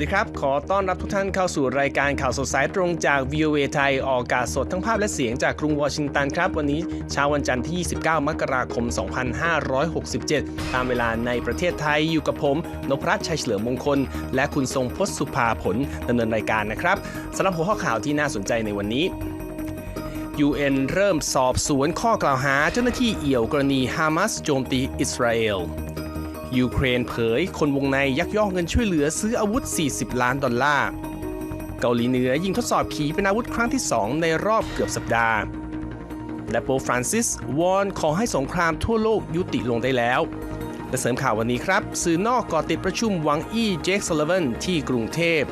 สวัสดีครับ ขอต้อนรับทุกท่านเข้าสู่รายการข่าวสดสายตรงจาก VOA ไทย ออกอากาศสดทั้งภาพและเสียงจากกรุงวอชิงตันครับ วันนี้เช้าวันจันทร์ที่ 29 มกราคม 2567 ตามเวลาในประเทศไทยอยู่กับผมนพรัชชัยเฉลิมมงคล และคุณทรงพจน์สุภาผลดำเนินรายการนะครับสำหรับหัวข้อข่าวที่น่าสนใจในวันนี้ UN เริ่มสอบสวนข้อกล่าวหาเจ้าหน้าที่เอี่ยวกรณีฮามาสโจมตีอิสราเอล ยูเครนเผยคนวงในยักยอกเงินช่วยเหลือซื้ออาวุธ 40 ล้านดอลลาร์ เกาหลีเหนือยิงทดสอบขีปนาวุธครั้งที่ 2 ในรอบเกือบสัปดาห์ และโปฟรานซิสวอนขอให้สงครามทั่วโลกยุติลงได้แล้ว และเสริมข่าววันนี้ครับ สื่อนอกก่อติดประชุมหวังอี้เจคซัลเลวันที่กรุงเทพ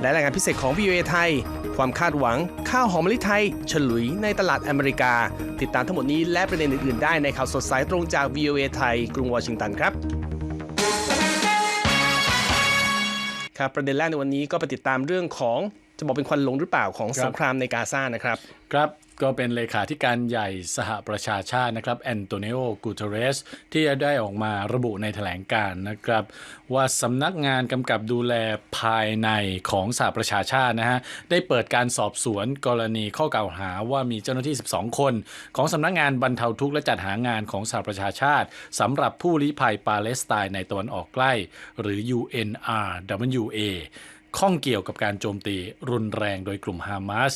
และรายงานพิเศษของ VOA ไทย ความคาดหวังข้าวหอมมะลิไทย ฉลุยในตลาดอเมริกา ติดตามทั้งหมดนี้และประเด็นอื่นๆได้ในข่าวสดสายตรงจาก VOA ไทย กรุงวอชิงตันครับ ครับประเด็นแรกในวันนี้ก็ไปติดตามเรื่องของจะบอกเป็นควันหลงหรือเปล่าของครับสงครามในกาซานะครับ ครับ ก็เป็นเลขาธิการใหญ่สหประชาชาตินะครับแอนโตนิโอกูเทเรสที่ได้ออกมาระบุในแถลงการนะครับ ว่าสำนักงานกำกับดูแลภายในของสหประชาชาตินะฮะได้เปิดการสอบสวนกรณีข้อกล่าวหาว่ามีเจ้าหน้าที่ 12 คน ของสำนักงานบรรเทาทุกข์และจัดหางานของสหประชาชาติสำหรับผู้ลี้ภัยปาเลสไตน์ในตะวันออกใกล้ หรือ UNRWA ข้องเกี่ยวกับการโจมตีรุนแรงโดยกลุ่มฮามาส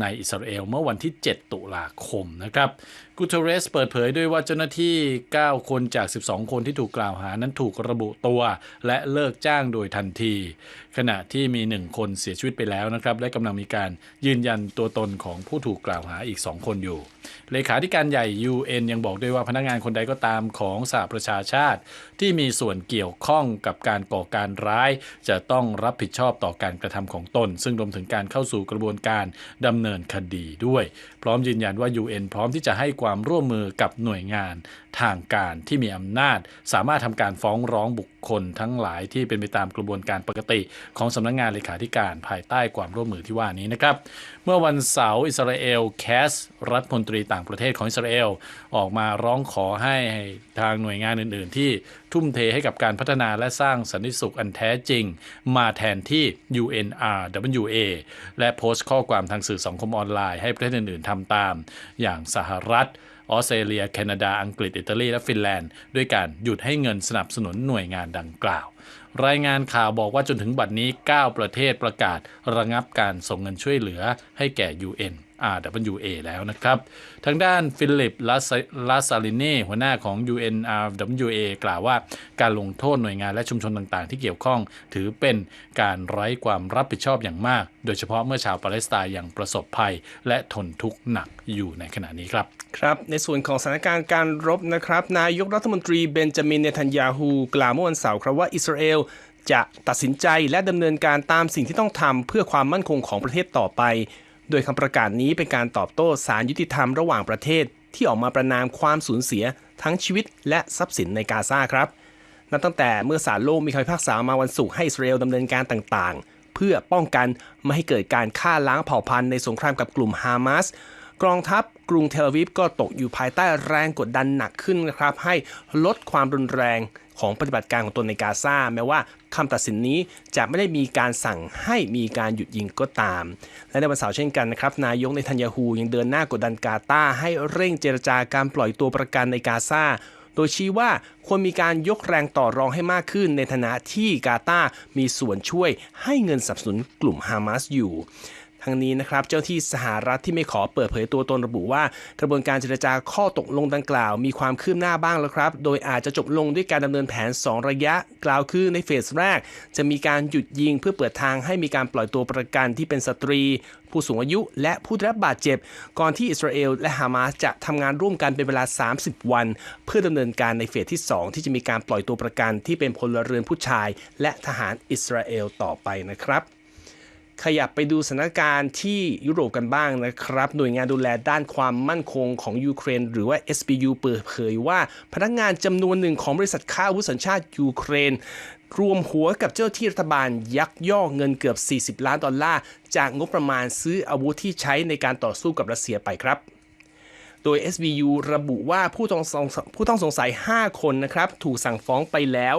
ในอิสราเอลเมื่อวันที่ 7 ตุลาคมนะครับกูเทเรสเปิดเผยด้วยว่าเจ้าหน้าที่ 9 คนจาก 12 คนที่ถูกกล่าวหานั้นถูกระบุตัว และเลิกจ้างโดยทันที ขณะที่มี 1 คนเสียชีวิตไปแล้วนะครับและกำลังมีการยืนยันตัวตนของผู้ถูกกล่าวหาอีก 2 คนอยู่ เลขาธิการใหญ่ UN ยังบอกด้วยว่าพนักงานคนใดก็ตามของสหประชาชาติ ที่มีส่วนเกี่ยวข้องกับการก่อการร้าย จะต้องรับผิดชอบต่อการกระทำของตน ซึ่งรวมถึงการเข้าสู่กระบวนการดำเนินคดีด้วย พร้อมยืนยันว่า UN พร้อมที่จะให้ความร่วมมือกับหน่วยงาน ทางการที่มีอำนาจ สามารถทำการฟ้องร้องบุคคลทั้งหลายที่เป็นไปตามกระบวนการปกติของสำนักงานเลขาธิการภายใต้ความร่วมมือที่ว่านี้นะครับ เมื่อวันเสาร์อิสราเอลแคสรัฐมนตรีต่างประเทศของอิสราเอลออกมาร้องขอให้ทางหน่วยงานอื่น ๆ ที่ทุ่มเทให้กับการพัฒนาและสร้างสันติสุขอันแท้จริง มาแทนที่ UNRWA และโพสต์ข้อความทางสื่อสังคมออนไลน์ให้ประเทศอื่น ๆทำตาม อย่างสหรัฐ ออสเตรเลีย แคนาดา อังกฤษ อิตาลี และฟินแลนด์ ด้วยการหยุดให้เงินสนับสนุนหน่วยงานดังกล่าว รายงานข่าวบอกว่าจนถึงบัดนี้ 9 ประเทศประกาศระงับการส่งเงินช่วยเหลือให้แก่ UN RWA แล้วนะครับ ทางด้านฟิลิปลาซาลิเน่หัวหน้าของ UNRWA กล่าวว่าการลงโทษหน่วยงานและชุมชนต่างๆ ที่เกี่ยวข้องถือเป็นการไร้ความรับผิดชอบอย่างมาก โดยเฉพาะเมื่อชาวปาเลสไตน์ยังประสบภัย และทนทุกข์หนักอยู่ในขณะนี้ครับ ครับในส่วนของสถานการณ์การรบนะครับ นายกรัฐมนตรีเบนจามินเนทันยาฮูกล่าวเมื่อวันเสาร์ครับว่าอิสราเอลจะตัดสินใจและดำเนินการตามสิ่งที่ต้องทำเพื่อความมั่นคงของประเทศต่อไป โดยคำประกาศนี้เป็นการตอบโต้สารยุติธรรมระหว่างประเทศ ที่ออกมาประนามความสูญเสียทั้งชีวิตและทรัพย์สินในกาซาครับ นับตั้งแต่เมื่อศาลโลกมีคำพิพากษามาวันศุกร์ให้อิสราเอลดำเนินการต่างๆ เพื่อป้องกันไม่ให้เกิดการฆ่าล้างเผ่าพันธุ์ในสงครามกับกลุ่มฮามาส กองทัพกรุงเทลอาวีฟก็ตกอยู่ภายใต้แรงกดดันหนักขึ้นนะครับ ให้ลดความรุนแรงของปฏิบัติการของตนในกาซาแม้ว่าคำตัดสินนี้จะไม่ได้มีการสั่งให้มีการหยุดยิงก็ตาม และในวันเสาร์เช่นกันนะครับ นายกในทันยาฮูยังเดินหน้ากดดันกาตาให้เร่งเจรจาการปล่อยตัวประกันในกาซาโดยชี้ว่าควรมีการยกแรงต่อรองให้มากขึ้นในฐานะที่กาตามีส่วนช่วยให้เงินสนับสนุนกลุ่มฮามาสอยู่ ทั้งนี้นะครับเจ้าที่สหรัฐที่ไม่ขอเปิดเผยตัวตนระบุว่า กระบวนการเจรจาข้อตกลงดังกล่าว มีความคืบหน้าบ้างแล้วครับ โดยอาจจะจบลงด้วยการดำเนินแผน 2 ระยะ กล่าวคือในเฟสแรก จะมีการหยุดยิงเพื่อเปิดทางให้มีการปล่อยตัวประกันที่เป็นสตรี ผู้สูงอายุ และผู้ได้รับบาดเจ็บ ก่อนที่อิสราเอลและฮามาสจะทำงานร่วมกันเป็นเวลา 30 วัน เพื่อดำเนินการในเฟสที่ 2 ที่จะมีการปล่อยตัวประกันที่เป็นพลเรือนผู้ชาย และทหารอิสราเอลต่อไปนะครับ ขยับไปดูสถานการณ์ที่ยุโรปกันบ้างนะครับ หน่วยงานดูแลด้านความมั่นคงของยูเครน หรือว่า SBU เปิดเผยว่า พนักงานจำนวนหนึ่งของบริษัทค้าอาวุธสัญชาติยูเครน รวมหัวกับเจ้าที่รัฐบาลยักย่อกเงินเกือบ 40 ล้านดอลลาร์ จากงบประมาณซื้ออาวุธที่ใช้ในการต่อสู้กับรัสเซียไปครับ โดย SVU ระบุว่าผู้ต้องสงผู้ต้องสงสัย 5 คนนะครับ ถูกสั่งฟ้องไปแล้ว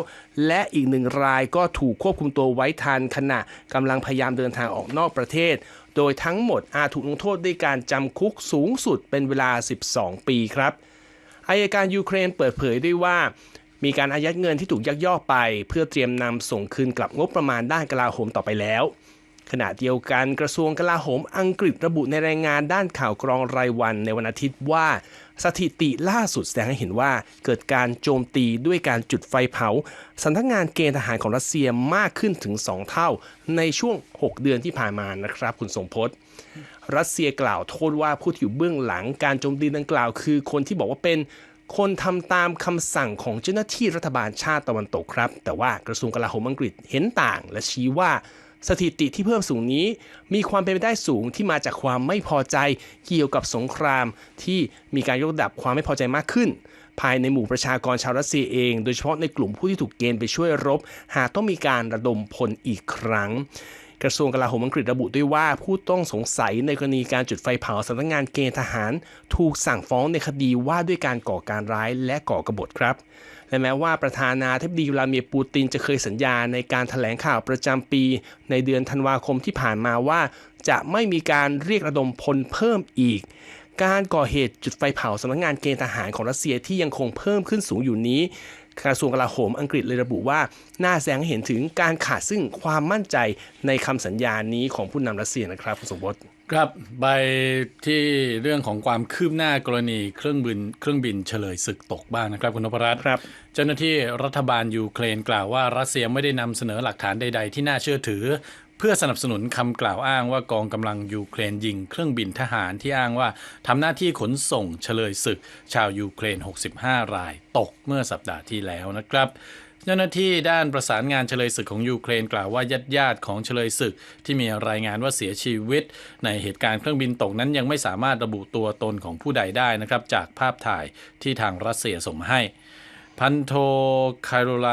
และอีกหนึ่งรายก็ถูกควบคุมตัวไว้ทันขณะกำลังพยายามเดินทางออกนอกประเทศ โดยทั้งหมดอาจถูกลงโทษด้วยการจำคุกสูงสุดเป็นเวลา 12 ปีครับอายการยูเครนเปิดเผยด้วยว่ามีการอายัดเงินที่ถูกยักยอกไป เพื่อเตรียมนำส่งคืนกลับงบประมาณด้านกลาโหมต่อไปแล้ว ขณะเดียวกันกระทรวงกลาโหมอังกฤษระบุในรายงานด้านข่าวกรองรายวันในวันอาทิตย์ว่า สถิติล่าสุดแสดงให้เห็นว่าเกิดการโจมตีด้วยการจุดไฟเผาสำนักงานเกณฑ์ทหารของรัสเซียมากขึ้นถึง 2 เท่า ในช่วง 6 เดือนที่ผ่านมานะครับ คุณสมพศรัสเซียกล่าวโทษว่าผู้ที่อยู่เบื้องหลังการโจมตีดังกล่าว คือคนที่บอกว่าเป็นคนทำตามคำสั่งของเจ้าหน้าที่รัฐบาลชาติตะวันตกครับ แต่ว่ากระทรวงกลาโหมอังกฤษเห็นต่างและชี้ว่า สถิติที่เพิ่มสูงนี้ มีความเป็นไปได้สูงที่มาจากความไม่พอใจเกี่ยวกับสงคราม ที่มีการยกระดับความไม่พอใจมากขึ้น ภายในหมู่ประชากรชาวรัสเซียเอง โดยเฉพาะในกลุ่มผู้ที่ถูกเกณฑ์ไปช่วยรบ หากต้องมีการระดมพลอีกครั้งกระทรวงกลาโหมอังกฤษระบุด้วยว่าผู้ต้องสงสัยในกรณีการจุดไฟเผาสำนักงานเกณฑ์ทหาร ถูกสั่งฟ้องในคดีว่าด้วยการก่อการร้ายและก่อกบฏครับ และแม้ว่าประธานาธิบดีวลาเมียร์ปูตินจะเคยสัญญาในการถแถลงข่าวประจำปี ในเดือนธันวาคมที่ผ่านมาว่า จะไม่มีการเรียกระดมพลเพิ่มอีก การก่อเหตุจุดไฟเผาสำนักงานเกณฑ์ทหารของรัสเซียที่ยังคงเพิ่มขึ้นสูงอยู่นี้กระทรวงกลาโหมอังกฤษเลยระบุว่า น่าแสดงเห็นถึงการขาดซึ่งความมั่นใจในคำสัญญานี้ของผู้นำรัสเซียนะครับคุณสมบัติ ครับไปที่เรื่องของความคืบหน้ากรณีเครื่องบินเครื่องบินเฉลยศึกตกบ้างนะครับคุณนพรัตน์ครับ เจ้าหน้าที่รัฐบาลยูเครนกล่าวว่ารัสเซียไม่ได้นำเสนอหลักฐานใด ๆ ที่น่าเชื่อถือ เพื่อสนับสนุนคำกล่าวอ้างว่ากองกำลังยูเครนยิงเครื่องบินทหารที่อ้างว่าทำหน้าที่ขนส่งเฉลยศึก ชาวยูเครน 65 รายตกเมื่อสัปดาห์ที่แล้วนะครับ เจ้าหน้าที่ด้านประสานงานเฉลยศึกของยูเครนกล่าวว่าญาติญาติของเฉลยศึก ที่มีรายงานว่าเสียชีวิต ในเหตุการณ์เครื่องบินตกนั้นยังไม่สามารถระบุตัวตนของผู้ใดได้นะครับจากภาพถ่ายที่ทางรัสเซียส่งมาให้ พันโทคาโรไล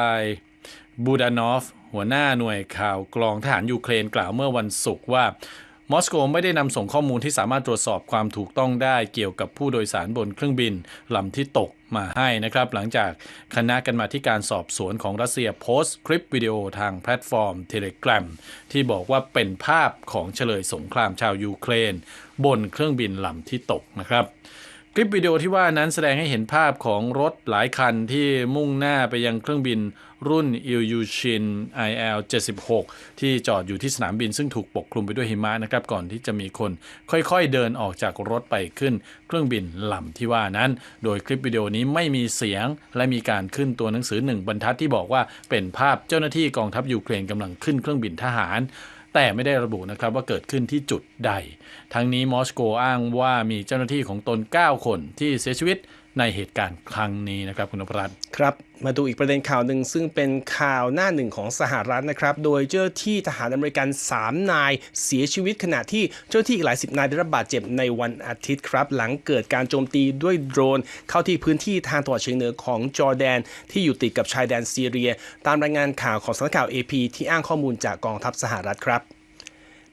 บูดานอฟหัวหน้าหน่วยข่าวกรองทหารยูเครนกล่าวเมื่อวันศุกร์ว่า มอสโกไม่ได้นำส่งข้อมูลที่สามารถตรวจสอบความถูกต้องได้เกี่ยวกับผู้โดยสารบนเครื่องบินลำที่ตกมาให้นะครับ หลังจากคณะกันมาที่การสอบสวนของรัสเซียโพสต์คลิปวิดีโอทางแพลตฟอร์มเทเลกราฟที่บอกว่าเป็นภาพของเฉลยสงครามชาวยูเครน บนเครื่องบินลำที่ตกนะครับ คลิปวิดีโอที่ว่านั้นแสดงให้เห็นภาพของรถหลายคันที่มุ่งหน้าไปยังเครื่องบินรุ่นอิลยูชิน IL 76 ที่จอดอยู่ที่สนามบินซึ่งถูกปกคลุมไปด้วยหิมะนะครับก่อนที่จะมีคนค่อยๆเดินออกจากรถไปขึ้นเครื่องบินลำที่ว่านั้น โดยคลิปวิดีโอนี้ไม่มีเสียงและมีการขึ้นตัวหนังสือหนึ่งบรรทัดที่บอกว่าเป็นภาพเจ้าหน้าที่กองทัพยูเครนกำลังขึ้นเครื่องบินทหาร แต่ไม่ได้ระบุนะครับว่าเกิดขึ้นที่จุดใด ทั้งนี้มอสโกอ้างว่ามีเจ้าหน้าที่ของตน 9 คนที่เสียชีวิต ในเหตุการณ์ครั้งนี้นะครับคุณนพรัตน์ครับ มาดูอีกประเด็นข่าวหนึ่งซึ่งเป็นข่าวหน้าหนึ่งของสหรัฐนะครับ โดยเจ้าที่ทหารอเมริกัน 3 นายเสียชีวิตขณะที่เจ้าที่อีกหลายสิบนายได้รับบาดเจ็บในวันอาทิตย์ครับ หลังเกิดการโจมตีด้วยโดรน เข้าที่พื้นที่ทางตะวันเฉียงเหนือของจอร์แดน ที่อยู่ติดกับชายแดนซีเรีย ตามรายงานข่าวของสำนักข่าว AP ที่อ้างข้อมูลจากกองทัพสหรัฐครับ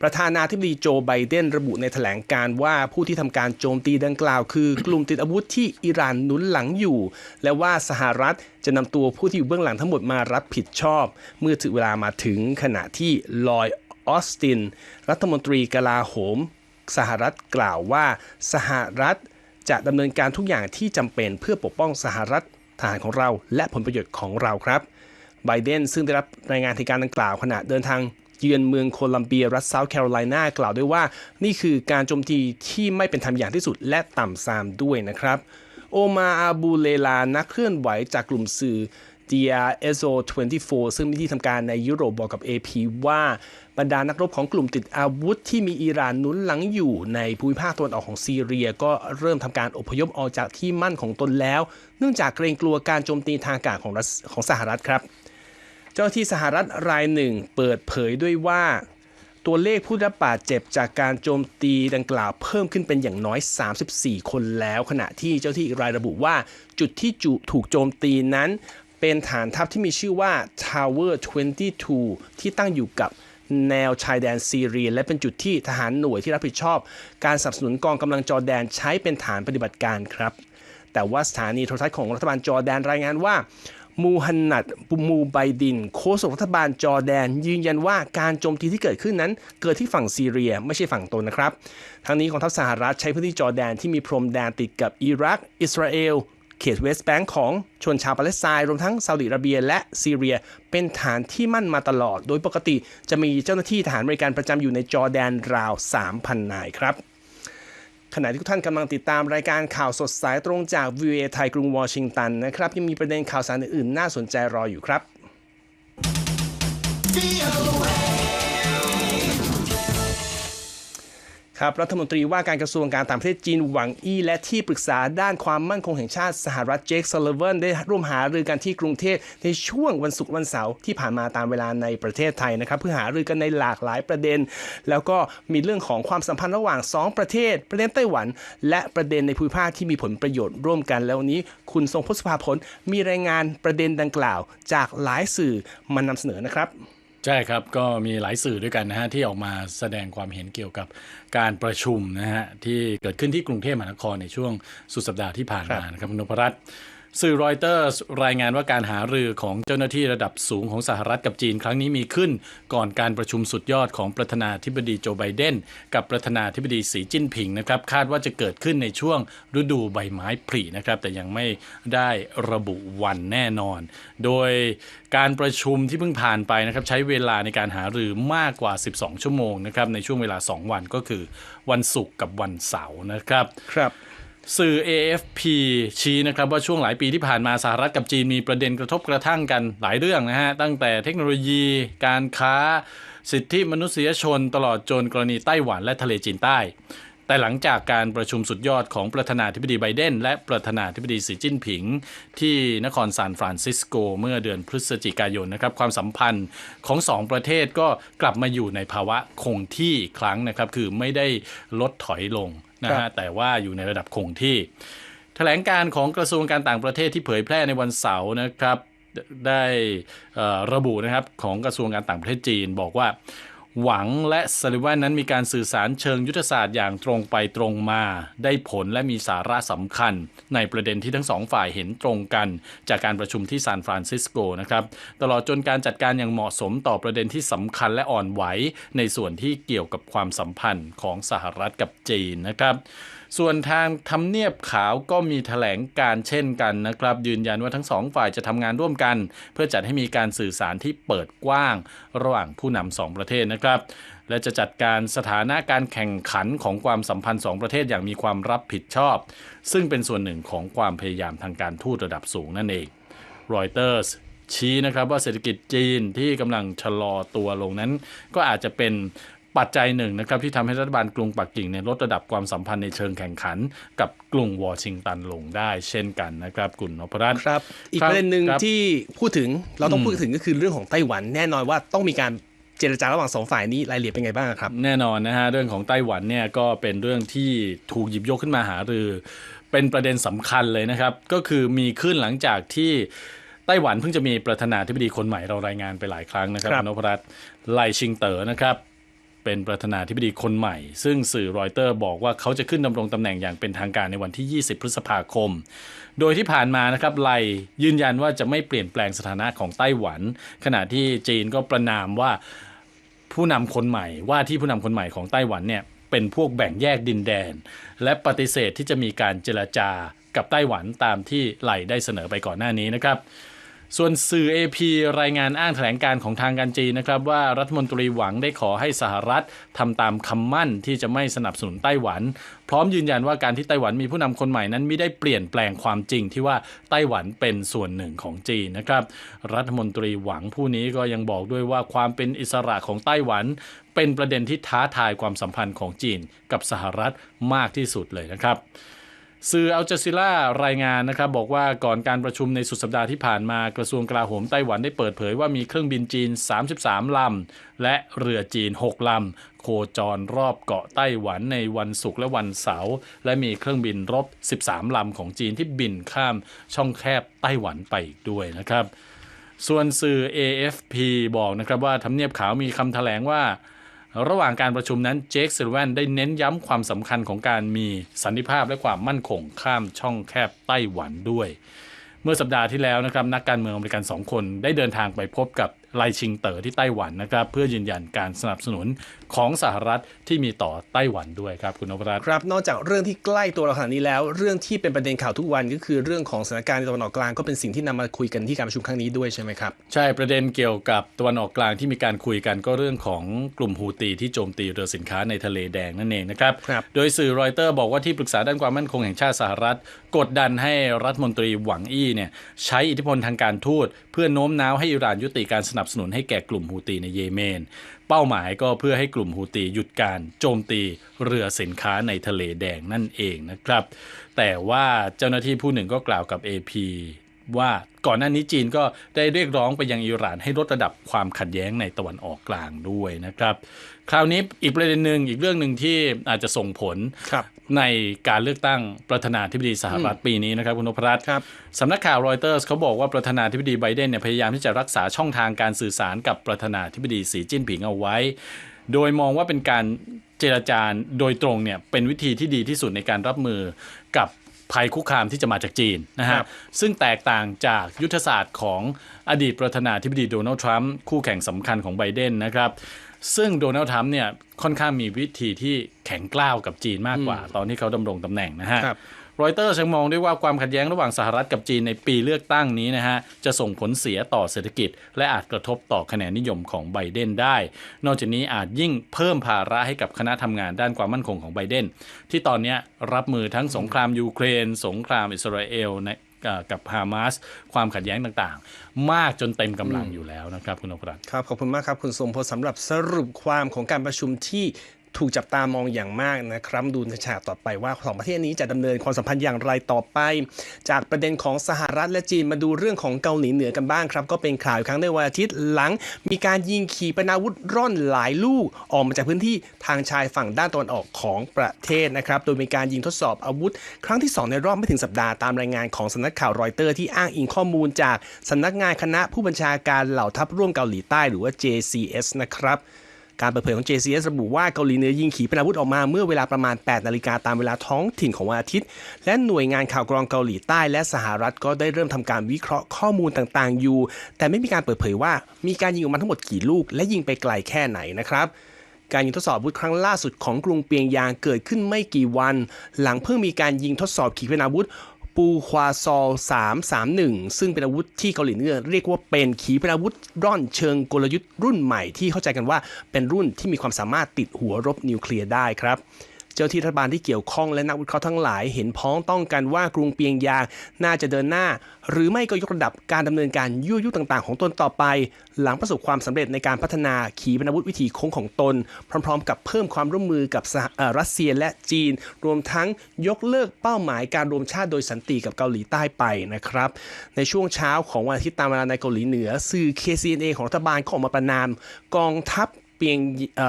ประธานาธิบดีโจไบเดนระบุในแถลงการว่าผู้ที่ทำการโจมตีดังกล่าวคือกลุ่มติดอาวุธที่อิหร่านหนุนหลังอยู่ และว่าสหรัฐจะนำตัวผู้ที่อยู่เบื้องหลังทั้งหมดมารับผิดชอบ เมื่อถึงเวลามาถึงขณะที่ลอยออสติน รัฐมนตรีกลาโหม สหรัฐกล่าวว่าสหรัฐจะดำเนินการทุกอย่างที่จำเป็นเพื่อปกป้องสหรัฐทหารของเรา และผลประโยชน์ของเราครับไบเดนซึ่งได้รับรายงานเหตุการณ์ดังกล่าวขณะเดินทาง เยือนเมืองโคลัมเบียรัฐเซาท์แคโรไลนากล่าวด้วยว่า นี่คือการโจมตีที่ไม่เป็นธรรมอย่างที่สุดและต่ำซามด้วยนะครับ โอมาอาบูเลลานักเคลื่อนไหวจากกลุ่มสื่อ d r s o 24 ซึ่งมีที่ทำการในยุโรปบอกกับ AP ว่าบรรดานักรบของกลุ่มติดอาวุธที่มีอิหร่านนุนหลังอยู่ในภูมิภาคตะวันออกของซีเรีย ก็เริ่มทำการอพยพออกจากที่มั่นของตนแล้ว เนื่องจากเกรงกลัวการโจมตีทางอากาศของสของสหรัฐครับ จ้าที่สหรัฐรายหนึ่งเปิดเผยด้วยว่า ตัวเลขผู้ได้รับบาดเจ็บจากการโจมตีดังกล่าวเพิ่มขึ้นเป็นอย่างน้อย 34 คนแล้ว ขณะที่เจ้าที่อีกรายระบุว่า จุดที่จุถูกโจมตีนั้น เป็นฐานทัพที่มีชื่อว่า Tower 22 ที่ตั้งอยู่กับแนวชายแดนซีเรีย และเป็นจุดที่ทหารหน่วยที่รับผิดชอบ การสนับสนุนกองกำลังจอร์แดนใช้เป็นฐานปฏิบัติการครับ แต่ว่าสถานีโทรทัศน์ของรัฐบาลจอร์แดนรายงานว่า มูฮันนัดมูไบดิน โฆษกรัฐบาลจอร์แดน ยืนยันว่าการโจมตีที่เกิดขึ้นนั้น เกิดที่ฝั่งซีเรียไม่ใช่ฝั่งตนนะครับ ทั้งนี้กองทัพสหรัฐใช้พื้นที่จอร์แดนที่มีพรมแดนติดกับอิรัก อิสราเอลเขตเวสต์แบงก์ของชนชาวปาเลสไตน์รวมทั้งซาอุดิอาระเบียและซีเรีย เป็นฐานที่มั่นมาตลอด โดยปกติจะมีเจ้าหน้าที่ทหารบริการประจำอยู่ในจอร์แดนราว 3,000 นายครับ ขณะที่ทุกท่านกำลังติดตามรายการข่าวสดสายตรงจาก VOA ไทยกรุงวอชิงตันนะครับยังมีประเด็นข่าวสารอื่นๆ น่าสนใจรออยู่ครับ ครับรัฐมนตรีว่าการกระทรวงการต่างประเทศจีนหวังอี้และที่ปรึกษาด้านความมั่นคงแห่งชาติสหรัฐเจคซัลเลเวนได้ร่วมหารือกันที่กรุงเทพในช่วงวันศุกร์วันเสาร์ที่ผ่านมาตามเวลาในประเทศไทยนะครับเพื่อหารือกันในหลากหลายประเด็น แล้วก็มีเรื่องของความสัมพันธ์ระหว่าง 2 ประเทศ ประเด็นไต้หวัน และประเด็นในภูมิภาคที่มีผลประโยชน์ร่วมกัน แล้ววันนี้คุณทรงพศภาผลมีรายงานประเด็นดังกล่าว จากหลายสื่อมานำเสนอนะครับ ใช่ครับ ก็มีหลายสื่อด้วยกันนะฮะที่ออกมาแสดงความเห็นเกี่ยวกับการประชุมนะฮะที่เกิดขึ้นที่กรุงเทพมหานครในช่วงสุดสัปดาห์ที่ผ่านมานะครับคุณนพรัตน์ สื่อรอยเตอร์รายงานว่าการหารือของเจ้าหน้าที่ระดับสูงของสหรัฐกับจีนครั้งนี้มีขึ้น ก่อนการประชุมสุดยอดของประธานาธิบดีโจไบเดน กับประธานาธิบดีสีจิ้นผิงนะครับคาดว่าจะเกิดขึ้นในช่วงฤดูใบไม้ผลินะครับแต่ยังไม่ได้ระบุวันแน่นอน โดยการประชุมที่เพิ่งผ่านไปนะครับใช้เวลาในการหารือมากกว่า 12 ชั่วโมงนะครับในช่วงเวลา 2 วันก็คือวันศุกร์กับวันเสาร์นะครับครับ สื่อ AFP ชี้นะครับว่าช่วงหลายปีที่ผ่านมาสหรัฐกับจีนมีประเด็นกระทบกระทั่งกันหลายเรื่องนะฮะ ตั้งแต่เทคโนโลยี การค้า สิทธิมนุษยชนตลอดจนกรณีไต้หวันและทะเลจีนใต้ แต่หลังจากการประชุมสุดยอดของประธานาธิบดีไบเดน และประธานาธิบดีสีจิ้นผิง ที่นครซานฟรานซิสโกเมื่อเดือนพฤศจิกายนนะครับความสัมพันธ์ของสองประเทศก็กลับมาอยู่ในภาวะคงที่อีกครั้งนะครับคือไม่ได้ลดถอยลงนะครัฮะบแต่ว่าอยู่ในระดับคงที่แถลงการของกระทรวงการต่างประเทศที่เผยแพร่ในวันเสาร์นะครับได้เอ่อระบุนะครับของกระทรวงการต่างประเทศจีน บอกว่า หวังและซาลิวันนั้นมีการสื่อสารเชิงยุทธศาสตร์อย่างตรงไปตรงมา ได้ผลและมีสาระสำคัญ ในประเด็นที่ทั้งสองฝ่ายเห็นตรงกัน จากการประชุมที่ซานฟรานซิสโกนะครับตลอดจนการจัดการอย่างเหมาะสมต่อประเด็นที่สำคัญและอ่อนไหวในส่วนที่เกี่ยวกับความสัมพันธ์ของสหรัฐกับจีนนะครับ ส่วนทางทำเนียบขาวก็มีแถลงการเช่นกันนะครับ ยืนยันว่าทั้งสองฝ่ายจะทำงานร่วมกัน เพื่อจัดให้มีการสื่อสารที่เปิดกว้าง ระหว่างผู้นำสองประเทศนะครับและจะจัดการสถานะการแข่งขันของความสัมพันธ์สองประเทศอย่างมีความรับผิดชอบ ซึ่งเป็นส่วนหนึ่งของความพยายามทางการทูตระดับสูงนั่นเองรอยเตอร์สชี้นะครับว่าเศรษฐกิจจีนที่กำลังชะลอตัวลงนั้น ก็อาจจะเป็น ปัจจัยหนึ่งนะครับที่ทำให้รัฐบาลกรุงปักกิ่งเนี่ยลดระดับความสัมพันธ์ในเชิงแข่งขัน กับกรุงวอชิงตันลงได้ เช่นกันนะครับกุลนพรัตน์ครับอีกครับประเด็นหนึ่งครับที่พูดถึงเราต้องพูดถึงก็คือเรื่องของไต้หวันแน่นอนว่าต้องมีการเจรจาระหว่างสองฝ่ายนี้รายละเอียดเป็นไงบ้างครับ แน่นอนนะฮะเรื่องของไต้หวันเนี่ยก็เป็นเรื่องที่ถูกหยิบยกขึ้นมาหารือ เป็นประเด็นสำคัญเลยนะครับ ก็คือมีขึ้นหลังจากที่ไต้หวันเพิ่งจะมีประธานาธิบดีคนใหม่เรารายงานไปหลายครั้งนะครับครับณนพรัตน์ไลชิงเต๋อนะครับ เป็นประธานาธิบดีคนใหม่ ซึ่งสื่อรอยเตอร์บอกว่าเขาจะขึ้นดำรงตำแหน่งอย่างเป็นทางการในวันที่ 20 พฤษภาคม โดยที่ผ่านมานะครับไลยืนยันว่าจะไม่เปลี่ยนแปลงสถานะของไต้หวัน ขณะที่จีนก็ประนามว่าผู้นำคนใหม่ ว่าที่ผู้นำคนใหม่ของไต้หวันเนี่ยเป็นพวกแบ่งแยกดินแดน และปฏิเสธที่จะมีการเจรจากับไต้หวันตามที่ไหลได้เสนอไปก่อนหน้านี้นะครับ ส่วนสื่อ AP รายงานอ้างแถลงการของทางการจีนนะครับว่ารัฐมนตรีหวังได้ขอให้สหรัฐทำตามคำมั่นที่จะไม่สนับสนุนไต้หวัน พร้อมยืนยันว่าการที่ไต้หวันมีผู้นำคนใหม่นั้นไม่ได้เปลี่ยนแปลงความจริงที่ว่าไต้หวันเป็นส่วนหนึ่งของจีนนะครับ รัฐมนตรีหวังผู้นี้ก็ยังบอกด้วยว่าความเป็นอิสระของไต้หวันเป็นประเด็นที่ท้าทายความสัมพันธ์ของจีนกับสหรัฐมากที่สุดเลยนะครับ สื่ออัลจ z ซีรารายงานนะครับบอกว่าก่อนการประชุมในสุดสัปดาห์ที่ผ่านมากระทรวงกลาโหมไต้หวันได้เปิดเผยว่ามีเครื่องบินจีน 33 ลำ และเรือจีน 6 ลำ โคจรรอบเกาะไต้หวันในวันศุกร์และวันเสาร์และมีเครื่องบินรบ 13 ลำของจีนที่บินข้ามช่องแคบไต้หวันไปอีกด้วยนะครับ ส่วนสื่อ AFP บอกนะครับว่าทำเนียบขาวมีคำแถลงว่า ระหว่างการประชุมนั้นเจคซิลแวนได้เน้นย้ำความสำคัญของการมีสันติภาพและความมั่นคงข้ามช่องแคบไต้หวันด้วย เมื่อสัปดาห์ที่แล้วนะครับนักการเมืองอเมริกันสองคนได้เดินทางไปพบกับไลชิงเต๋อที่ไต้หวันนะครับเพื่อยืนยันการสนับสนุน ของสหรัฐที่มีต่อไต้หวันด้วยครับคุณนพรัตน์ครับนอกจากเรื่องที่ใกล้ตัวเราขนาดนี้แล้ว เรื่องที่เป็นประเด็นข่าวทุกวันก็คือเรื่องของสถานการณ์ในตะวันออกกลางก็เป็นสิ่งที่นำมาคุยกันที่การประชุมครั้งนี้ด้วยใช่ไหมครับใช่ประเด็นเกี่ยวกับตะวันออกกลางที่มีการคุยกันก็เรื่องของกลุ่มฮูตีที่โจมตีเรือสินค้าในทะเลแดงนั่นเองนะครับครับโดยสื่อรอยเตอร์บอกว่าที่ปรึกษาด้านความมั่นคงแห่งชาติสหรัฐ กดดันให้รัฐมนตรีหวังอี้เนี่ยใช้อิทธิพลทางการทูต เพื่อโน้มน้าวให้อิหร่านยุติการสนับสนุนให้แก่กลุ่มฮูตีในเยเมน เป้าหมายก็เพื่อให้กลุ่มฮูตีหยุดการโจมตีเรือสินค้าในทะเลแดงนั่นเองนะครับ แต่ว่าเจ้าหน้าที่ผู้หนึ่งก็กล่าวกับ AP ว่าก่อนหน้านี้จีนก็ได้เรียกร้องไปยังอิหร่านให้ลดระดับความขัดแย้งในตะวันออกกลางด้วยนะครับ คราวนี้อีกประเด็นหนึ่งอีกเรื่องหนึ่งที่อาจจะส่งผล ในการเลือกตั้งประธานาธิบดีสหรัฐปีนี้นะครับคุณนพรัตน์ครับสำนักข่าวรอยเตอร์สเขาบอกว่าประธานาธิบดีไบเดนเนี่ยพยายามที่จะรักษาช่องทางการสื่อสารกับประธานาธิบดีสีจิ้นผิงเอาไว้ โดยมองว่าเป็นการเจรจาโดยตรงเนี่ยเป็นวิธีที่ดีที่สุดในการรับมือกับภัยคุกคามที่จะมาจากจีนนะคฮะรับซึ่งแตกต่างจากยุทธศาสตร์ของอดีตประธานาธิบดีโดนัลด์ทรัมป์คู่แข่งสำคัญของไบเดนนะครับ ซึ่งโดนัลด์ทรัมป์เนี่ยค่อนข้างมีวิธีที่แข็งกล้าวกับจีนมากกว่า ตอนที่เขาดำรงตำแหน่งนะฮะครับรอยเตอร์ยังมองด้วยว่าความขัดแย้งระหว่างสหรัฐกับจีนในปีเลือกตั้งนี้นะฮะ จะส่งผลเสียต่อเศรษฐกิจ และอาจกระทบต่อคะแนนนิยมของไบเดนได้ นอกจากนี้อาจยิ่งเพิ่มภาระให้กับคณะทำงานด้านความมั่นคงของไบเดนที่ตอนเนี้ยรับมือทั้งสงครามยูเครน สงครามอิสราเอลในเอ่อ กับฮามาสความขัดแย้งต่างๆ มากจนเต็มกำลังอยู่แล้วนะครับ คุณนพรัตน์ครับ ขอบคุณมากครับ คุณสมพลสำหรับสรุปความของการประชุมที่ ถูกจับตามองอย่างมากนะครับ ดูในฉากต่อไปว่าสองประเทศนี้จะดำเนินความสัมพันธ์อย่างไรต่อไป จากประเด็นของสหรัฐและจีนมาดูเรื่องของเกาหลีเหนือกันบ้างครับ ก็เป็นข่าวครั้งในวันอาทิตย์หลัง มีการยิงขีปนาวุธร่อนหลายลูก ออกมาจากพื้นที่ทางชายฝั่งด้านตะวันออกของประเทศนะครับ โดยมีการยิงทดสอบอาวุธ ครั้งที่สองในรอบไม่ถึงสัปดาห์ตามรายงานของสำนักข่าวรอยเตอร์ที่อ้างอิงข้อมูลจากสำนักงานคณะผู้บัญชาการเหล่าทัพร่วมเกาหลีใต้หรือว่า JCS นะครับ การเปิดเผยของ JCS ระบุว่าเกาหลีเหนือยิงขีปนาวุธออกมาเมื่อเวลาประมาณ 8 นาฬิกาตามเวลาท้องถิ่นของวันอาทิตย์ และหน่วยงานข่าวกรองเกาหลีใต้และสหรัฐก็ได้เริ่มทำการวิเคราะห์ข้อมูลต่างๆ อยู่ แต่ไม่มีการเปิดเผยว่ามีการยิงออกมาทั้งหมดกี่ลูก และยิงไปไกลแค่ไหนนะครับการยิงทดสอบอาวุธครั้งล่าสุดของกรุงเปียงยางเกิดขึ้นไม่กี่วัน หลังเพิ่งมีการยิงทดสอบขีปนาวุธ ปูควาซอล 331 ซึ่งเป็นอาวุธที่เกาหลีเหนือเรียกว่าเป็นขีปนาวุธร่อนเชิงกลยุทธ์รุ่นใหม่ที่เข้าใจกันว่าเป็นรุ่นที่มีความสามารถติดหัวรบนิวเคลียร์ได้ครับ จ้าที่รัฐบาลที่เกี่ยวข้องและนักวิเคราะห์ทั้งหลายเห็นพ้องต้องกันว่ากรุงเปียงยางน่าจะเดินหน้า หรือไม่ก็ยกระดับการดำเนินการยั่วยุต่างๆ ของตนต่อไป หลังประสบความสำเร็จในการพัฒนาขีปนาวุธวิถีโค้งของตน พร้อม ๆ กับเพิ่มความร่วมมือกับรัสเซียและจีน รวมทั้งยกเลิกเป้าหมายการรวมชาติโดยสันติกับเกาหลีใต้ไปนะครับในช่วงเช้าของวันอาทิตย์ตามเวลาในเกาหลีเหนือ สื่อ KCNA ของรัฐบาลก็ออกมาประนามกองทัพเปียงเ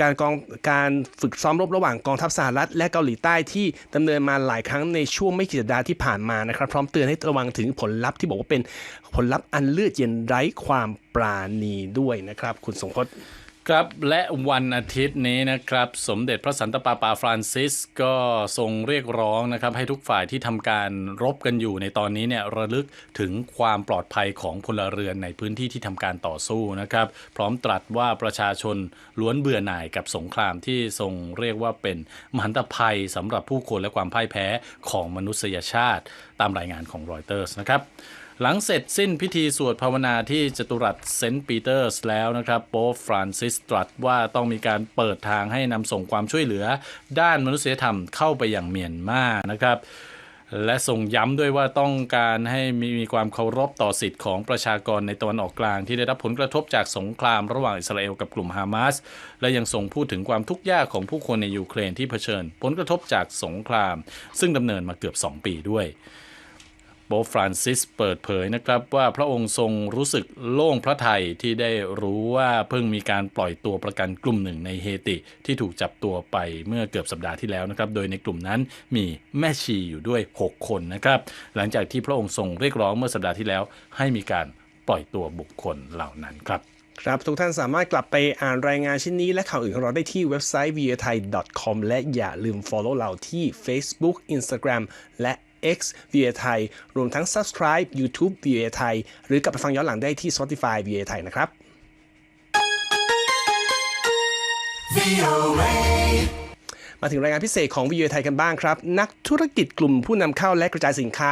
การกองการฝึกซ้อมรบระหว่างกองทัพสหรัฐ และเกาหลีใต้ที่ดำเนินมาหลายครั้งในช่วงไม่กี่สัปดาห์ที่ผ่านมานะครับ พร้อมเตือนให้ระวังถึงผลลัพธ์ที่บอกว่าเป็นผลลัพธ์อันเลือดเย็นไร้ความปราณีด้วยนะครับ คุณสงพจน์ ครับและวันอาทิตย์นี้นะครับ สมเด็จพระสันตะปาปาฟรานซิสก็ทรงเรียกร้องนะครับ ให้ทุกฝ่ายที่ทำการรบกันอยู่ในตอนนี้เนี่ยระลึกถึงความปลอดภัยของพลเรือนในพื้นที่ที่ทำการต่อสู้นะครับ พร้อมตรัสว่าประชาชนล้วนเบื่อหน่ายกับสงครามที่ทรงเรียกว่าเป็นมหันตภัยสำหรับผู้คนและความพ่ายแพ้ของมนุษยชาติ ตามรายงานของรอยเตอร์สนะครับ หลังเสร็จสิ้นพิธีสวดภาวนาที่จตุรัสเซนต์ปีเตอร์สแล้วนะครับโป๊ปฟรานซิสตรัสว่าต้องมีการเปิดทางให้นำส่งความช่วยเหลือ ด้านมนุษยธรรมเข้าไปอย่างเมียนมานะครับและทรงย้ำด้วยว่าต้องการให้มีมีความเคารพต่อสิทธิ์ของประชากรในตะวันออกกลาง ที่ได้รับผลกระทบจากสงครามระหว่างอิสราเอลกับกลุ่มฮามาสและยังทรงพูดถึงความทุกข์ยากของผู้คนในยูเครนที่เผชิญ ผลกระทบจากสงคราม ซึ่งดำเนินมาเกือบ 2 ปีด้วย โป๊ฟรานซิสเปิดเผยนะครับว่าพระองค์ทรงรู้สึกโล่งพระทัยที่ได้รู้ว่าเพิ่งมีการปล่อยตัวประกันกลุ่มหนึ่งในเฮติที่ถูกจับตัวไปเมื่อเกือบสัปดาห์ที่แล้วนะครับ โดยในกลุ่มนั้นมีแม่ชีอยู่ด้วย 6 คนนะครับ หลังจากที่พระองค์ทรงเรียกร้องเมื่อสัปดาห์ที่แล้ว ให้มีการปล่อยตัวบุคคลเหล่านั้นครับครับทุกท่านสามารถกลับไปอ่านรายงานชิ้นนี้ และข่าวอื่นของเราได้ที่เว็บไซต์ v i a t h a i com และอย่าลืม follow เราที่ Facebook Instagram และ X v i a t h a i รวมทั้ง subscribe YouTube v i a t h a i หรือกลับไปฟังย้อนหลังได้ที่ Spotify v i a t h a i นะครับ มาถึงรายงานพิเศษของวิวไทยกันบ้างครับ นักธุรกิจกลุ่มผู้นำเข้าและกระจายสินค้า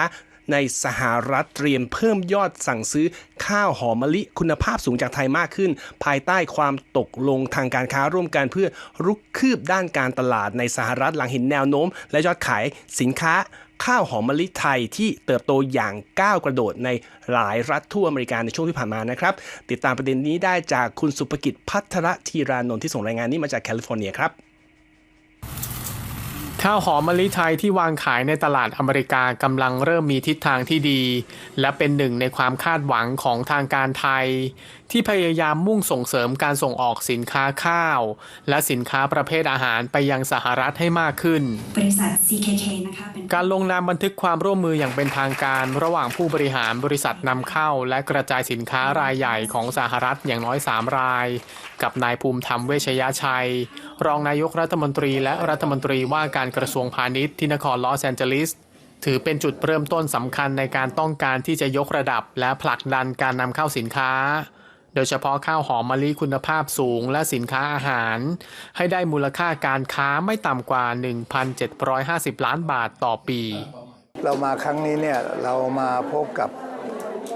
ในสหรัฐเตรียมเพิ่มยอดสั่งซื้อข้าวหอมมะลิคุณภาพสูงจากไทยมากขึ้น ภายใต้ความตกลงทางการค้าร่วมกันเพื่อรุกคืบด้านการตลาดในสหรัฐหลังเห็นแนวโน้ม และยอดขายสินค้า ข้าวหอมมะลิไทยที่เติบโตอย่างก้าวกระโดดในหลายรัฐทั่วอเมริกาในช่วงที่ผ่านมานะครับ ติดตามประเด็นนี้ได้จากคุณสุภกิจพัทรธีรานนท์ที่ส่งรายงานนี้มาจากแคลิฟอร์เนียครับข้าวหอมมะลิไทยที่วางขายในตลาดอเมริกากำลังเริ่มมีทิศทางที่ดี และเป็นหนึ่งในความคาดหวังของทางการไทย ที่พยายามมุ่งส่งเสริมการส่งออกสินค้าข้าว และสินค้าประเภทอาหารไปยังสหรัฐให้มากขึ้น บริษัท CKK นะคะเป็นการลงนามบันทึกความร่วมมืออย่างเป็นทางการ ระหว่างผู้บริหารบริษัทนำเข้า และกระจายสินค้ารายใหญ่ของสหรัฐอย่างน้อย 3 ราย กับนายภูมิธรรมเวชยชัย รองนายกรัฐมนตรี และรัฐมนตรีว่าการกระทรวงพาณิชย์ที่นครลอสแอนเจลิสถือเป็นจุดเริ่มต้นสำคัญในการต้องการที่จะยกระดับและผลักดันการนำเข้าสินค้า โดยเฉพาะข้าวหอมมะลิคุณภาพสูงและสินค้าอาหาร ให้ได้มูลค่าการค้าไม่ต่ำกว่า 1,750 ล้านบาทต่อปี เรามาครั้งนี้เนี่ยเรามาพบกับ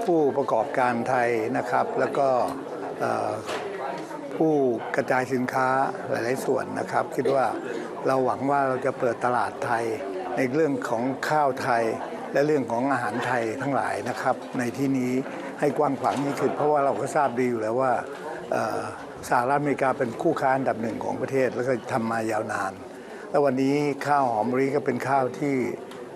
ผู้ประกอบการไทยนะครับ แล้วก็ผู้กระจายสินค้าหลาย ๆ ส่วนนะครับ คิดว่าเราหวังว่าเราจะเปิดตลาดไทย ในเรื่องของข้าวไทย และเรื่องของอาหารไทยทั้งหลายนะครับในที่นี้ ให้กว้างขวางยิ่งขึ้น เพราะว่าเราก็ทราบดีอยู่แล้วว่าเอ่อสหรัฐอเมริกาเป็นคู่ค้าอันดับหนึ่งของประเทศ แล้วก็ทำมายาวนาน แล้ววันนี้ข้าวหอมมะลิก็เป็นข้าวที่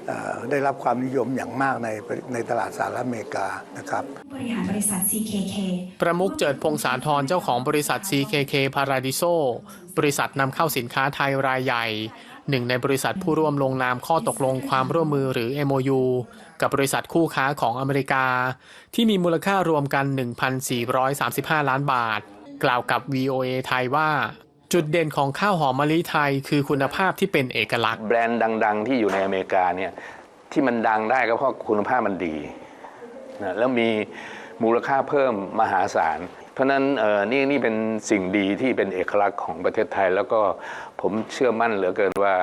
เอ่อได้รับความนิยมอย่างมากในในตลาดสหรัฐอเมริกานะครับบริหารบริษัท CKK ประมุขเจิดพงษาธรเจ้าของบริษัท CKK Paradiso บริษัทนำเข้าสินค้าไทยรายใหญ่ หนึ่งในบริษัทผู้ร่วมลงนามข้อตกลงความร่วมมือหรือ MOU กับบริษัทคู่ค้าของอเมริกา ที่มีมูลค่ารวมกัน 1,435 ล้านบาท กล่าวกับ VOA ไทยว่า จุดเด่นของข้าวหอมมะลิไทยคือคุณภาพที่เป็นเอกลักษณ์ แบรนด์ดัง ๆ ที่อยู่ในอเมริกาเนี่ยที่มันดังได้ก็เพราะคุณภาพมันดีนะแล้วมีมูลค่าเพิ่มมหาศาล เพราะฉะนั้นเอ่อนี่นี่เป็นสิ่งดีที่เป็นเอกลักษณ์ของประเทศไทย แล้วก็ผมเชื่อมั่นเหลือเกินว่า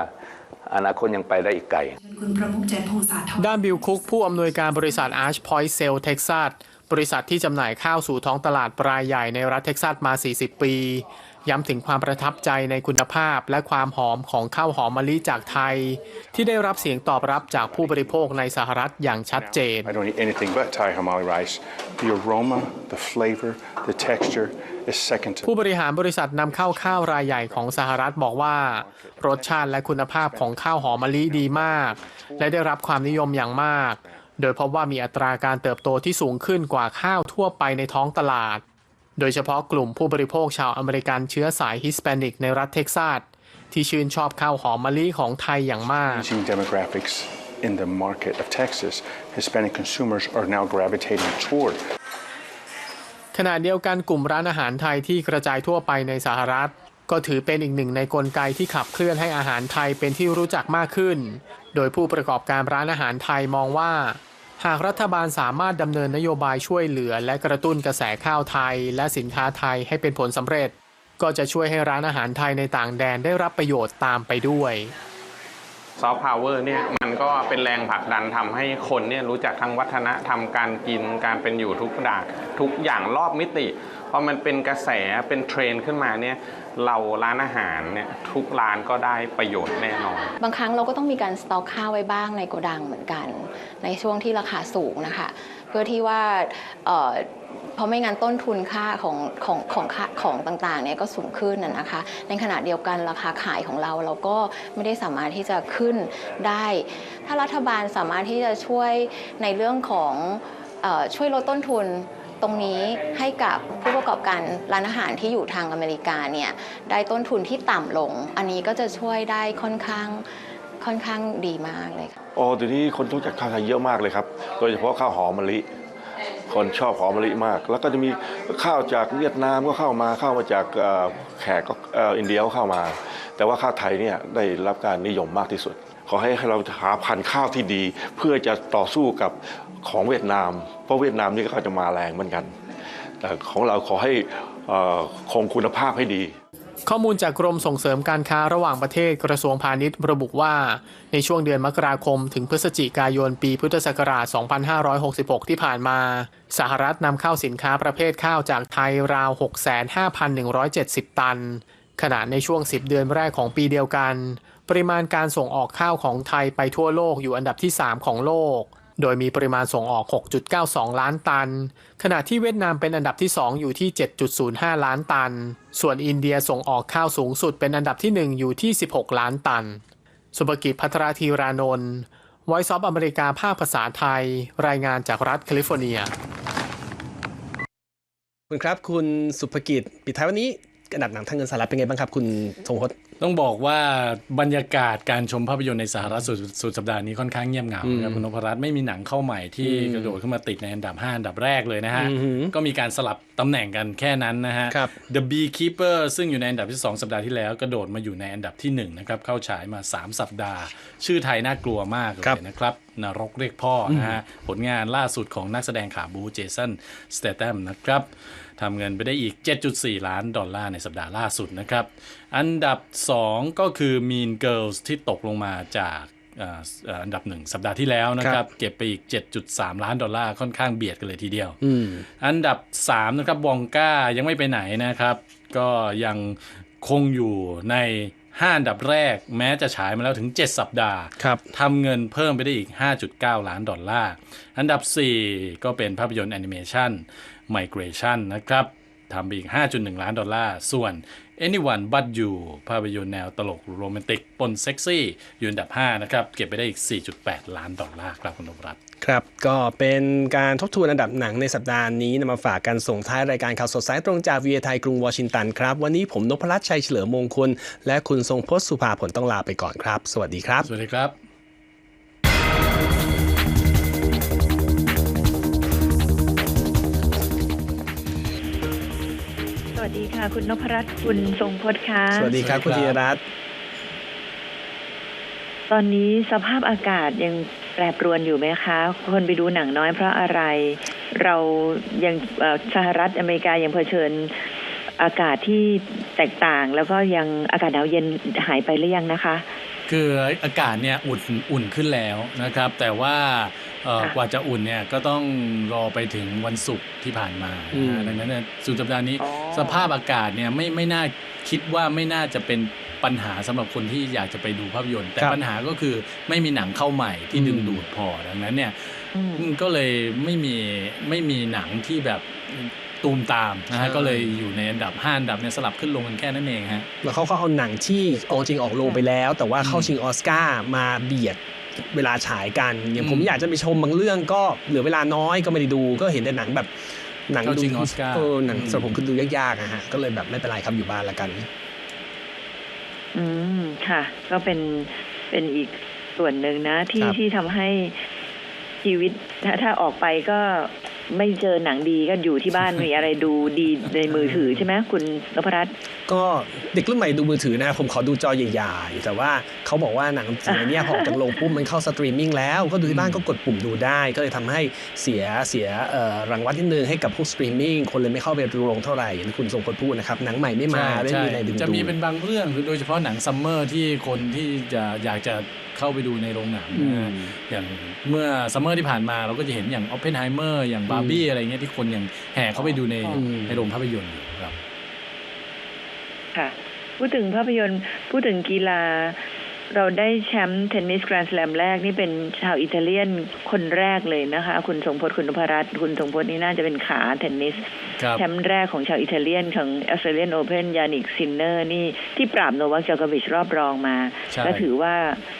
อนาคตยังไปได้อีกไกลคุณประมุขเจริญพงษาธรด้านบิลคุก ผู้อำนวยการบริษัท Arch Point Cell Texas บริษัทที่จำหน่ายข้าวสู่ท้องตลาดรายใหญ่ในรัฐเท็กซัสมา 40 ปี ย้ำถึงความประทับใจในคุณภาพและความหอมของข้าวหอมมะลิจากไทย ที่ได้รับเสียงตอบรับจากผู้บริโภคในสหรัฐอย่างชัดเจน I don't eat anything but Thai Hamali rice. The aroma, the flavor, the texture is second to ผู้บริหารบริษัทนำเข้าข้าวรายใหญ่ของสหรัฐบอกว่า รสชาติและคุณภาพของข้าวหอมมะลิดีมาก และได้รับความนิยมอย่างมาก โดยพบว่ามีอัตราการเติบโตที่สูงขึ้นกว่าข้าวทั่วไปในท้องตลาด โดยเฉพาะกลุ่มผู้บริโภคชาวอเมริกันเชื้อสายฮิสแปนิกในรัฐเท็กซัสที่ชื่นชอบข้าวหอมมะลิของไทยอย่างมาก Asian demographics in the market of Texas. Hispanic consumers are now gravitating toward ขณะเดียวกันกลุ่มร้านอาหารไทยที่กระจายทั่วไปในสหรัฐ ก็ถือเป็นอีกหนึ่งในกลไกที่ขับเคลื่อนให้อาหารไทยเป็นที่รู้จักมากขึ้น โดยผู้ประกอบการร้านอาหารไทยมองว่า หากรัฐบาลสามารถดำเนินนโยบายช่วยเหลือ และกระตุ้นกระแสข้าวไทย และสินค้าไทยให้เป็นผลสำเร็จ ก็จะช่วยให้ร้านอาหารไทยในต่างแดนได้รับประโยชน์ตามไปด้วย ซอฟต์พาวเวอร์เนี่ยมันก็เป็นแรงผลักดันทำให้คนเนี่ยรู้จักทั้งวัฒนธรรมการกินการเป็นอยู่ทุกด่าทุกอย่างรอบมิติพอมันเป็นกระแสเป็นเทรนขึ้นมาเนี่ยเราร้านอาหารเนี่ยทุกร้านก็ได้ประโยชน์แน่นอน บางครั้งเราก็ต้องมีการสต็อกข้าวไว้บ้างในโกดังเหมือนกัน ในช่วงที่ราคาสูงนะคะ เพื่อที่ว่า ราะไม่งั้นต้นทุนค่าของของของของต่างๆเนี่ยก็สูงขึ้นนะคะ ในขณะเดียวกันราคาขายของเราเราก็ไม่ได้สามารถที่จะขึ้นได้ ถ้ารัฐบาลสามารถที่จะช่วยในเรื่องของช่วยลดต้นทุนตรงนี้ให้กับผู้ประกอบการร้านอาหารที่อยู่ทางอเมริกาเนี่ยได้ต้นทุนที่ต่ำลง อันนี้ก็จะช่วยได้ค่อนข้างค่อนข้างดีมากเลยค่ะอ๋อเดี๋ยวนี้คนรู้จักข้าวไทยเยอะมากเลยครับ โดยเฉพาะข้าวหอมมะลิ คนชอบหอมมะลิมาก แล้วก็จะมีข้าวจากเวียดนามก็เข้ามาเข้ามาจากแขกก็อินเดียก็เข้ามา แต่ว่าข้าวไทยเนี่ยได้รับการนิยมมากที่สุด ขอให้เราหาพันธุ์ข้าวที่ดี เพื่อจะต่อสู้กับของเวียดนาม เพราะเวียดนามนี่ก็จะมาแรงเหมือนกัน แต่ของเราขอให้คงคุณภาพให้ดี ข้อมูลจากกรมส่งเสริมการค้าระหว่างประเทศกระทรวงพาณิชย์ระบุว่า ในช่วงเดือนมกราคม ถึงพฤศจิกายนปีพุทธศักราช 2566 ที่ผ่านมา สหรัฐนำเข้าสินค้าประเภทข้าวจากไทยราว 65,170 ตัน ขณะในช่วง 10 เดือนแรกของปีเดียวกัน ปริมาณการส่งออกข้าวของไทยไปทั่วโลกอยู่อันดับที่ 3 ของโลก โดยมีปริมาณส่งออก 6.92 ล้านตัน ขณะที่เวียดนามเป็นอันดับที่ 2 อยู่ที่ 7.05 ล้านตัน ส่วนอินเดียส่งออกข้าวสูงสุดเป็นอันดับที่ 1 อยู่ที่ 16 ล้านตัน สุภกิจพัทรธีรานนท์ไวซ์ซอฟอเมริกาภาคภาษาไทย รายงานจากรัฐแคลิฟอร์เนีย คุณครับคุณสุภกิจปิดท้ายวันนี้ อันดับหนังทางเงินสหรัฐเป็นไงบ้างครับ คุณทรงพจน์ต้องบอกว่าบรรยากาศการชมภาพยนตร์ในสหรัฐสุดสุดสัปดาห์นี้ค่อนข้างเงียบเหงาครับคุณนพรัตน์ไม่มีหนังเข้าใหม่ที่กระโดดขึ้นมาติดในอันดับ 5 อันดับแรกเลยนะฮะอือหือก็มีการสลับตำแหน่งกันแค่นั้นนะฮะครับ The Beekeeper ซึ่งอยู่ในอันดับที่ 2 สัปดาห์ที่แล้วกระโดดมาอยู่ในอันดับที่1นะครับเข้าฉายมา 3 สัปดาห์ ชื่อไทยน่ากลัวมากเลครับยนะครับนรกเรียกพ่อนะฮะผลงานล่าสุดของนักแสดงขาบูเจสันสเต t ัมนะครับ ทำเงินไปได้อีก 7.4 ล้านดอลลาร์ในสัปดาห์ล่าสุดนะครับ อันดับ 2 ก็คือ Mean Girls ที่ตกลงมาจากเอ่อเอ่ออันดับ1สัปดาห์ที่แล้วนะครับ เก็บไปอีก 7.3 ล้านดอลลาร์ค่อนข้างเบียดกันเลยทีเดียวอืมอันดับ 3 นะครับวองก้ายังไม่ไปไหนนะครับ ก็ยังคงอยู่ใน5อันดับแรกแม้จะฉายมาแล้วถึง 7 สัปดาห์ครับทำเงินเพิ่มไปได้อีก 5.9 ล้านดอลลาร์ อันดับ 4 ก็เป็นภาพยนตร์แอนิเมชัน Migration นะครับทำไปอีก 5.1 ล้านดอลลาร์ ส่วน Anyone But You ภาพยนตร์แนวตลกโรแมนติกปนเซ็กซี่อยู่อันดับ 5 นะครับ เก็บไปได้อีก 4.8 ล้านดอลลาร์ครับคุณนพรัตน์ครับ ก็เป็นการทบทวนอันดับหนังในสัปดาห์นี้นำมาฝากกันส่งท้ายรายการข่าวสดสายตรงจากวีไทยกรุงวอชิงตันครับ วันนี้ผมนพรัตน์ชัยเฉลิมมงคล และคุณทรงพจน์สุภาผลต้องลาไปก่อนครับ สวัสดีครับ สวัสดีครับ ค่ะ คุณนพรัตน์คุณทรงพจน์ค่ะ สวัสดีครับ คุณธีรรัตน์ตอนนี้สภาพอากาศยังแปรปรวนอยู่ไหมคะ คนไปดูหนังน้อยเพราะอะไร เรายังเอ่อสหรัฐอเมริกายังเผชิญอากาศที่แตกต่าง แล้วก็ยังอากาศหนาวเย็นหายไปหรือยังนะคะ คืออากาศเนี่ยอุ่นอุ่นขึ้นแล้วนะครับ แต่ว่าเอ่อค่ะกว่าจะอุ่นเนี่ยก็ต้องรอไปถึงวันศุกร์ที่ผ่านมาอืมนะดังนั้นเนี่ยสุดสัปดาห์นี้อ๋อ สภาพอากาศเนี่ยไม่ไม่น่าคิดว่าไม่น่าจะเป็นปัญหาสำหรับคนที่อยากจะไปดูภาพยนตร์ แต่ครับปัญหาก็คือไม่มีหนังเข้าใหม่ที่อืมดึงดูดพอดังนั้นเนี่ยอืมก็เลยไม่มีไม่มีหนังที่แบบตูมตามนะฮะใช่ก็เลยอยู่ในอันดับห้าอันดับเนี่ยสลับขึ้นลงกันแค่นั้นเองฮะแล้วเขาก็เอาหนังที่เอาจริงออกโรงไปแล้ว แต่ว่าเข้าชิงออสการ์มาเบียดเวลาฉายกันอย่างผมอืมอยากจะไปชมบางเรื่องก็เหลือเวลาน้อยก็ไม่ได้ดูก็เห็นแต่หนังแบบ หนังเข้าดูชิงออสการ์เออหนังอืมสำหรับผมคือดูยากๆอะฮะก็เลยแบบไม่เป็นไรครับอยู่บ้านละกัน อืมค่ะ ก็เป็นเป็นอีกส่วนหนึ่งนะที่ครับที่ทำให้ชีวิตถ้าถ้าออกไปก็ ไม่เจอหนังดีก็อยู่ที่บ้านมีอะไรดูดีในมือถือใช่ไหมคุณนพรัตน์ก็เด็กรุ่นใหม่ดูมือถือนะครับผมขอดูจอใหญ่ๆแต่ว่าเขาบอกว่าหนังสมัยเนี้ยพอออกจากโรงปุ๊บมันเข้าสตรีมมิ่งแล้วก็ดูที่บ้านก็กดปุ่มดูได้ ก็เลยทำให้เสียเสียเอ่อรางวัลที่หนึ่งให้กับพวกสตรีมมิ่งคนเลยไม่เข้าไปดูโรงเท่าไหร่อย่างที่คุณทรงพลพูดนะครับหนังใหม่ไม่มาไม่ใช่มีอะไรดึงจะดูมีดเป็นบางเรื่องคือโดยเฉพาะหนังซัมเมอร์ที่คนที่จะอยากจะ เข้าไปดูในโรงหนังนะฮะอืมอย่างเมื่อซัมเมอร์ที่ผ่านมาเราก็จะเห็นอย่างออปเพนไฮเมอร์อย่างบาร์บี้อะไรเงี้ยที่คนยังแห่เข้าไปดูในอืมในโรงภาพยนตร์อยู่ครับ ค่ะ พูดถึงภาพยนตร์พูดถึงกีฬา เราได้แชมป์เทนนิสแกรนด์สแลมแรกนี่เป็นชาวอิตาเลียนคนแรกเลยนะคะ คุณสงพจน์คุณนพรัตน์คุณสงพจน์นี่น่าจะเป็นขาเทนนิสครับแชมป์แรกของชาวอิตาเลียนของออสเตรเลียนโอเพนยานิกซินเนอร์นี่ที่ปราบโนวัคจอโกวิชรอบรองมาใช่และถือว่า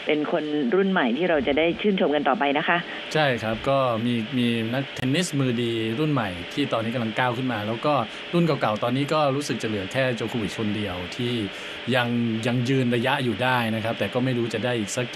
เป็นคนรุ่นใหม่ที่เราจะได้ชื่นชมกันต่อไปนะคะ ใช่ครับก็มีมีนักเทนนิสมือดีรุ่นใหม่ที่ตอนนี้กำลังก้าวขึ้นมา แล้วก็รุ่นเก่าๆตอนนี้ก็รู้สึกจะเหลือแค่โจโควิชคนเดียวที่ยังยังยืนระยะอยู่ได้นะครับ แต่ก็ไม่รู้จะได้อีกสัก